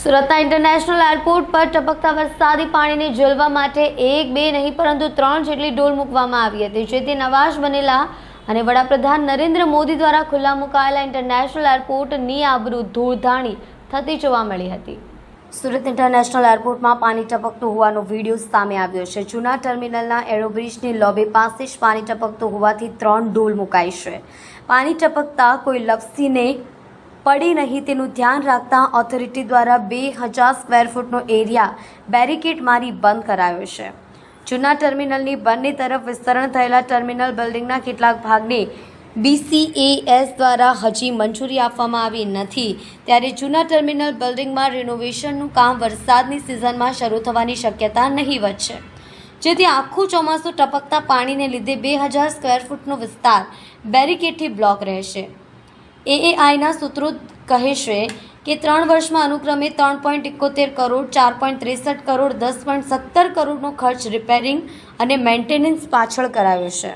સુરતના international airport પર ટપકતા વરસાદી પાણીને જલવા માટે એક, બે નહીં, પરંતુ ત્રણ જેટલી ડોલ મૂકવામાં આવી હતી. જેથી નવાશ બનેલા અને વડાપ્રધાન નરેન્દ્ર મોદી દ્વારા ખુલ્લા મુકાયેલા ઇન્ટરનેશનલ એરપોર્ટની આબરૂ ધૂળધાણી થતી જોવા મળી હતી. સુરત ઇન્ટરનેશનલ એરપોર્ટમાં પાણી ટપકતું હોવાનો વીડિયો સામે આવ્યો છે. જૂના ટર્મિનલના એરોબ્રિજની લોબી પાસે જ પાણી ટપકતું હોવાથી ત્રણ ડોલ મુકાઈ છે. પાણી ટપકતા કોઈ લપસીને પડી નહીં તેનું ધ્યાન રાખતા ઓથોરિટી દ્વારા બે હજાર સ્ક્વેર ફૂટનો એરિયા બેરિકેડ મારી બંધ કરાયો છે. જૂના ટર્મિનલની બંને તરફ વિસ્તરણ થયેલા ટર્મિનલ બિલ્ડિંગના કેટલાક ભાગને બીસીએએસ દ્વારા હજી મંજૂરી આપવામાં આવી નથી. ત્યારે જૂના ટર્મિનલ બિલ્ડિંગમાં રિનોવેશનનું કામ વરસાદની સિઝનમાં શરૂ થવાની શક્યતા નહીવત છે જેથી આખું ચોમાસું ટપકતા પાણીને લીધે બે હજાર સ્ક્વેર ફૂટનો વિસ્તાર બેરિકેડથી બ્લોક રહેશે. એએઆઈના સૂત્રો કહે છે કે ત્રણ વર્ષમાં અનુક્રમે ત્રણ પોઈન્ટ એકોતેર કરોડ, ચાર પોઈન્ટ ત્રેસઠ કરોડ, દસ પોઈન્ટ સત્તર કરોડનો ખર્ચ રિપેરિંગ અને મેન્ટેનન્સ પાછળ કરાયો છે.